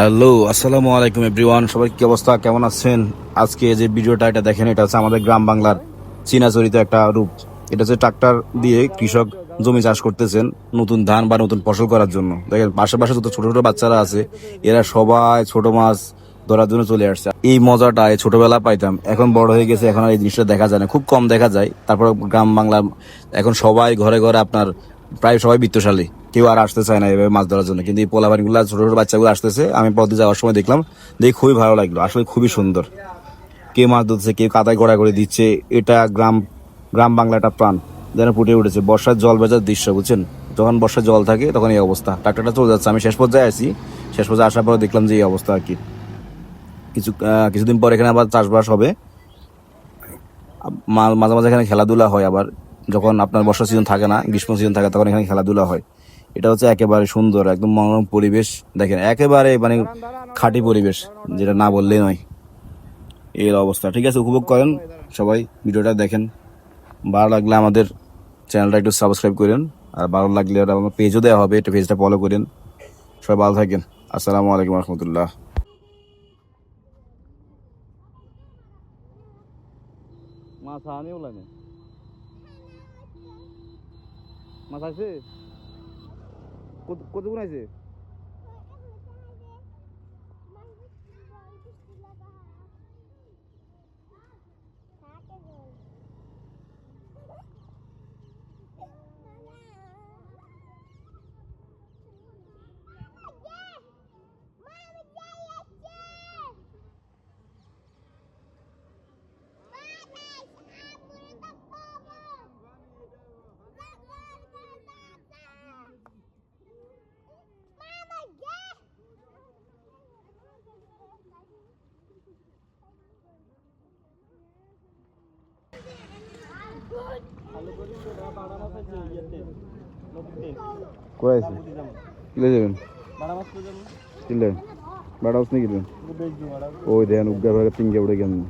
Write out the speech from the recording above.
Hello, আসসালামু আলাইকুম everyone. সবাই কি অবস্থা? কেমন আছেন? আজকে যে ভিডিওটা এটা দেখেন, এটা হচ্ছে আমাদের গ্রাম বাংলার চীনাচরিত একটা রূপ। এটা হচ্ছে ট্রাক্টর দিয়ে কৃষক জমি চাষ করতেছেন নতুন ধান বা নতুন ফসল করার জন্য। দেখেন পাশে পাশে যত ছোট ছোট বাচ্চারা আছে, এরা সবাই ছোট মাছ ধরার জন্য চলে আসছে। এই মজাটা ছোটবেলা পাইতাম, এখন বড় হয়ে গেছে, এখন আর এই জিনিসটা দেখা যায় না। খুব কম দেখা যায়, তারপর গ্রাম বাংলা এখন সবাই ঘরে ঘরে আপনার প্রায় সবাই বিত্তশালী। কেউ আর আসতে চায় না এভাবে মাছ ধরার জন্য। কিন্তু এই পোলাবাড়িগুলো ছোট ছোট বাচ্চাগুলো আসতেছে, আমি পথে যাওয়ার সময় দেখলাম, দেখে খুবই ভালো লাগল। আসলে খুবই সুন্দর। কে মাছ ধরছে কেউ কাদায় গড়া করে দিচ্ছে, এটা গ্রাম গ্রাম বাংলা একটা প্রাণ যেন ফুটে উঠেছে। বর্ষার জল ভেজার দৃশ্য, বুঝছেন? যখন বর্ষার জল থাকে, তখন এই অবস্থা। ট্রাক্টরটা চলে যাচ্ছে। আমি শেষ পর্যায়ে আছি। শেষ পর্যায়ে আসার পরে দেখলাম যে এই অবস্থা আর কি। কিছু কিছুদিন পর এখানে আবার চাষবাস হবে। মাঝে মাঝে এখানে খেলাধুলা হয় আবার। যখন আপনার বর্ষা সিজন থাকে না, গ্রীষ্ম সিজন থাকে, তখন এখানে খেলাধুলা হয়। এটা হচ্ছে একেবারে সুন্দর, একদম মনোরম পরিবেশ। দেখেন, একেবারে মানে খাঁটি পরিবেশ, যেটা না বললেই নয়। এর অবস্থা। ঠিক আছে, উপভোগ করেন সবাই, ভিডিওটা দেখেন। ভালো লাগলে আমাদের চ্যানেলটা একটু সাবস্ক্রাইব করেন, আর ভালো লাগলে আমার পেজও দেওয়া হবে, একটু পেজটা ফলো করেন। সবাই ভালো থাকেন। আসসালামু আলাইকুম রহমতুল্লাহ। মাছ আনি ওলানে মাছ আছে? কত কতক্ষণ আছে? কোথায় আছে কিলে যাবেন কিলে বাড়া হচ্ছে নাকি ওই দেখেন উগ্গার ভাগে তিনকে উড়ে গেলেন